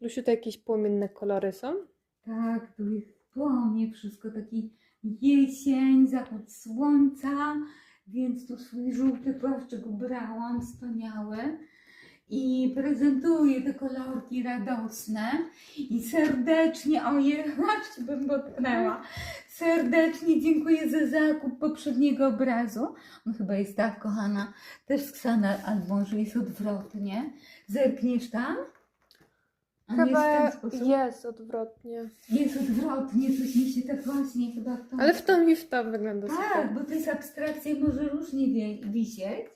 Lusiu, to jakieś płomienne kolory są? Tak, tu jest płonie, wszystko taki jesień, zachód słońca, więc tu swój żółty płaszczyk ubrałam, wspaniały. I prezentuję te kolorki radosne i serdecznie, ojej, aż bym dotknęła, serdecznie dziękuję za zakup poprzedniego obrazu. On chyba jest tak, kochana, też z Ksana, albo może jest odwrotnie. Zerkniesz tam? On jest w Chyba ten sposób? jest odwrotnie. Jest odwrotnie, coś mi się tak właśnie chyba w tą... Ale w tam i w tam wygląda Tak, super. bo to jest abstrakcja i może różnie wie, wisieć,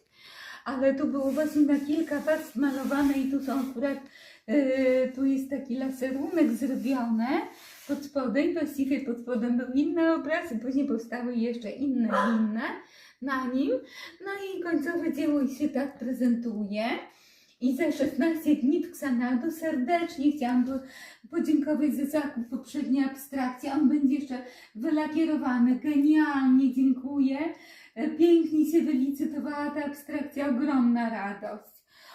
ale tu było właśnie na kilka warstw malowane i tu są akurat, yy, tu jest taki laserunek zrobiony pod spodem, właściwie pod spodem był inny obraz i później powstały jeszcze inne, inne na nim. No i końcowe dzieło się tak prezentuje. I za 16 dni Xanadu serdecznie chciałam po- podziękować za zakup poprzedniej abstrakcji. On będzie jeszcze wylakierowany. Genialnie, dziękuję. E, Pięknie się wylicytowała ta abstrakcja. Ogromna radość.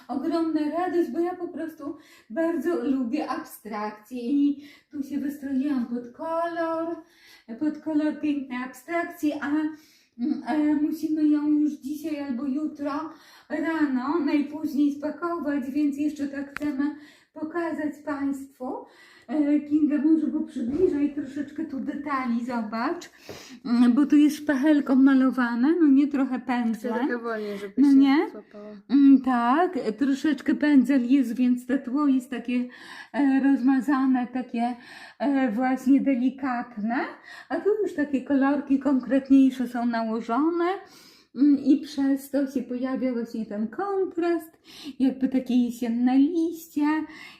Ogromna radość, bo ja po prostu bardzo lubię abstrakcje i tu się wystroiłam pod kolor, pod kolor pięknej abstrakcji, a mm, e, musimy ją już dzisiaj albo jutro rano najpóźniej spakować, więc jeszcze tak chcemy pokazać Państwu. E, Kinga, może go przybliżaj troszeczkę tu detali, zobacz, Mm, bo tu jest szpachelką malowane, no nie trochę pędzlem. trochę wolniej, żeby No nie? Mm, tak, troszeczkę pędzel jest, więc to tło jest takie e, rozmazane, takie e, właśnie delikatne, a tu już takie kolorki konkretniejsze są nałożone. Mm, I przez to się pojawia właśnie ten kontrast, jakby takie jesienne liście,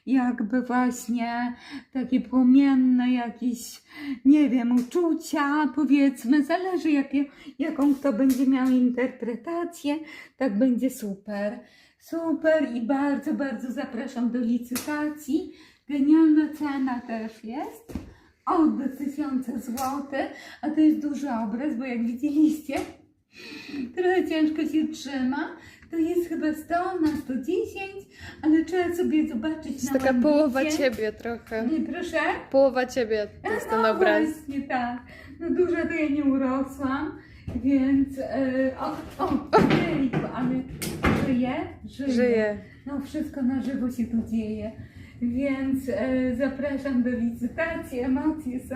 jakby właśnie takie płomienne jakieś, nie wiem, uczucia, powiedzmy, zależy jakie, jaką kto będzie miał interpretację, tak będzie super. Super i bardzo, bardzo zapraszam do licytacji. Genialna cena też jest. Od 1000 zł, a to jest duży obraz, bo jak widzieliście, trochę ciężko się trzyma. To jest chyba 100 na 110, ale trzeba sobie zobaczyć To jest na taka połowa ciebie trochę. Nie, proszę? Połowa ciebie to jest ten no obraz. właśnie tak. No dużo to ja nie urosłam, więc e, o, o, ojejku, ale żyje? Żyje. Żyje. No wszystko na żywo się tu dzieje. Więc e, zapraszam do licytacji. Emocje są.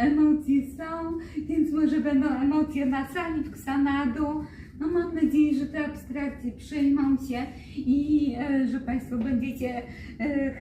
Emocje są, więc może będą emocje na sali w Ksanadu. No mam nadzieję, że te abstrakcje przyjmą się i e, że Państwo będziecie e,